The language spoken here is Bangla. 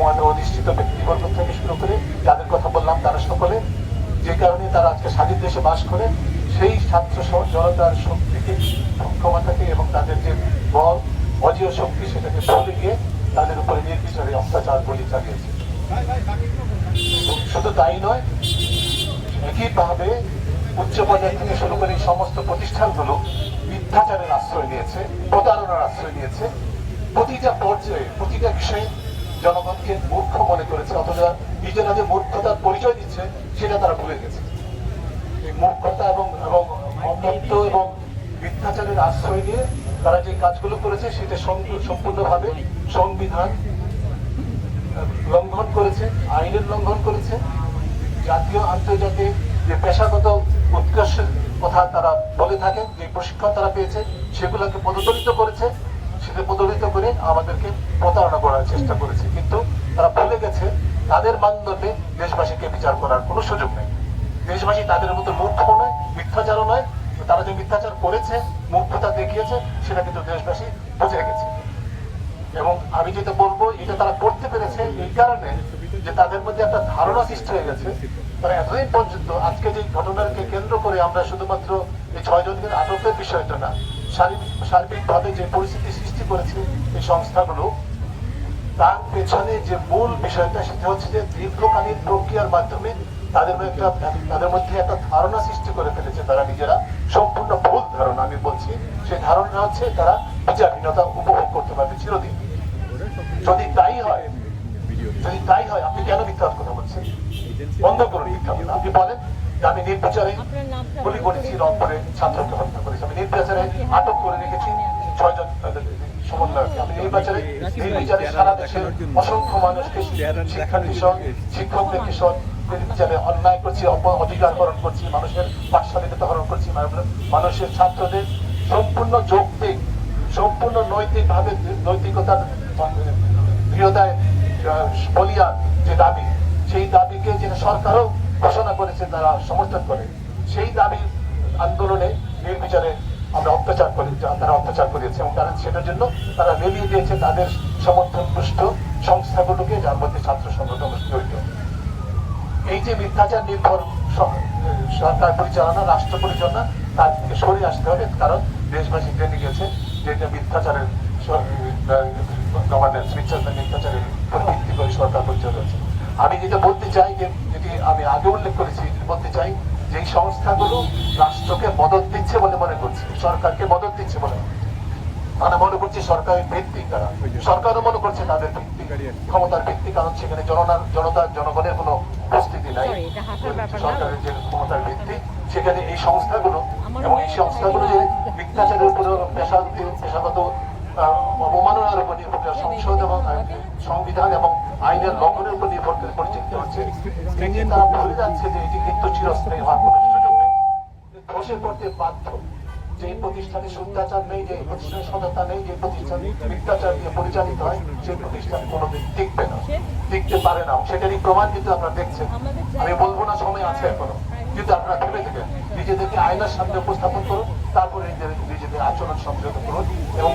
ক্ষমতা অধিষ্ঠিত ব্যক্তিবর্গ থেকে শুরু করে যাদের কথা বললাম তারা সকলে, যে কারণে তারা আজকে স্বাধীন দেশে বাস করে, সেই ছাত্র জনতার শক্তিকে, ক্ষমতাকে এবং তাদের যে বল অজীয় শক্তি সেটাকে ভুলে গিয়ে তাদের উপরে নির্বিচারে অত্যাচার বলি চালিয়েছে। শুধু তাই নয়, একইভাবে উচ্চ পর্যায় থেকে শুরু করে সমস্ত প্রতিষ্ঠানগুলো মিথ্যাচারের আশ্রয় নিয়েছে, প্রতারণার আশ্রয় নিয়েছে। প্রতিটা পর্যায়ে, প্রতিটা বিষয়ে জনগণকে মূর্খ মনে করেছে অথবা নিজেরা যে মূর্খতার পরিচয় দিচ্ছে, সেটা তারা ভুলে গেছে। এই মূর্খতা এবং এবং অতত্ব এবং মিথ্যাচারের আশ্রয় নিয়ে তারা যে কাজগুলো করেছে, সেটা সম- সম্পূর্ণভাবে সংবিধান লঙ্ঘন করেছে, আইনের লঙ্ঘন করেছে। জাতীয়, আন্তর্জাতিক যে পেশাগত উৎকর্ষের কথা তারা বলে থাকেন, যে প্রশিক্ষণ তারা পেয়েছে, সেগুলোকে পদদলিত করেছে। সেটা পদদলিত করে আমাদেরকে প্রতারণা করার চেষ্টা করেছে। কিন্তু তারা ভুলে গেছে, তাদের মানদণ্ডে দেশবাসীকে বিচার করার কোনো সুযোগ নেই। দেশবাসী তাদের মতো মূর্খ নয়, মিথ্যাচারও নয়। তারা যে মিথ্যাচার করেছে, মূর্খতা দেখিয়েছে, সেটা কিন্তু দেশবাসী বুঝে গেছে এবং আমি যেটা বলব, এটা তারা করতে পেরেছে এই কারণে যে তাদের মধ্যে একটা ধারণা সৃষ্টি হয়ে গেছে। তারা এতদিন পর্যন্ত আজকে যে ঘটনাকে কেন্দ্র করে আমরা শুধুমাত্র এই ছয় জনকে আটকের বিষয়টা না সার্বিক ভাবে যে পরিস্থিতি সৃষ্টি করেছে এই সংস্থাগুলো তার পেছনে যে মূল বিষয়টা সেটা হচ্ছে যে দীর্ঘকালীন প্রক্রিয়ার মাধ্যমে তাদের মধ্যে একটা তাদের মধ্যে একটা ধারণা সৃষ্টি করে ফেলেছে তারা নিজেরা। সম্পূর্ণ ভুল ধারণা আমি বলছি। সেই ধারণা হচ্ছে তারা বিচারহীনতা উপভোগ করতে পারবে চিরদিন। যদি তাই হয় যদি তাই হয় আপনি কেন মিথ্যা কথা বলছেন? বন্ধ করুন মিথ্যা। আপনি বলেন যে আমি নির্বিচারে গুলি করেছি রংপুরে ছাত্রকে হত্যা নির্বিচারে আটক করে রেখেছি ছয়জন সমন্বয়কে সম্পূর্ণ যৌক্তিক সম্পূর্ণ নৈতিকতার দৃঢ়তায় আহ, বলিয়ান যে দাবি সেই দাবিকে যে সরকারও ঘোষণা করেছে তারা সমর্থন করে। সেই দাবি আন্দোলনে নির্বিচারে আমরা অত্যাচার করি তারা অত্যাচার করেছে এবং তারা সেটার জন্য তারা রেলিয়ে দিয়েছে তাদের সমর্থন পুষ্ট সংস্থাগুলোকে, যার মধ্যে ছাত্র সংগঠন জড়িত। এই যে মিথ্যাচার নির্ভর সরকার পরিচালনা, রাষ্ট্র পরিচালনা, তার থেকে সরে আসতে হবে, কারণ দেশবাসী জেনে গেছে যে এটা মিথ্যাচারের গভর্নেন্স মিথ্যাচার মিথ্যাচারের উপর ভিত্তি করে সরকার পরিচালনা হচ্ছে আমি যেটা বলতে চাই যে, যেটি আমি আগে উল্লেখ করেছি, বলতে চাই যে এই সংস্থাগুলো রাষ্ট্রকে মদত দিচ্ছে বলে মনে করছে সরকারকে মদত দিচ্ছে বলে। আমরা মনে করছি সরকারের ভিত্তি তারা। সরকারও মনে করছে তাদের ভিত্তি। ক্ষমতার ভিত্তি কারণ সেখানে জননার জনতার জনগণের কোনো উপস্থিতি নাই। সরকারের যে ক্ষমতার ভিত্তি সেখানে এই সংস্থাগুলো এবং এই সংস্থাগুলো যে মিথ্যাচারের উপর পেশা পেশাগত অবমাননার উপর সংসদ এবং সংবিধান এবং আইনের লঙ্ঘনের উপর নির্ভর করে পরিচালিত হচ্ছে। তারা ভুলে যাচ্ছে যে এটি কিন্তু চিরস্থায়ী হওয়ার কোনো সুযোগ নেই। ধসে পড়তে বাধ্য। যে প্রতিষ্ঠানে শুদ্ধাচার নেই যে প্রতিষ্ঠানে সততা নেই যে প্রতিষ্ঠান মিথ্যাচার দিয়ে পরিচালিত হয় সেই প্রতিষ্ঠান কোনোদিন টিকবে না। টিকতে পারে না। সেটারই প্রমাণ কিন্তু আপনারা দেখছেন। আমি বলব না সময় আছে এখনও। কিন্তু আপনারা ভেবে দেখেন নিজেদেরকে আয়নার সামনে উপস্থাপন করুন তারপরে নিজেদের নিজেদের আচরণ সংযত করুন এবং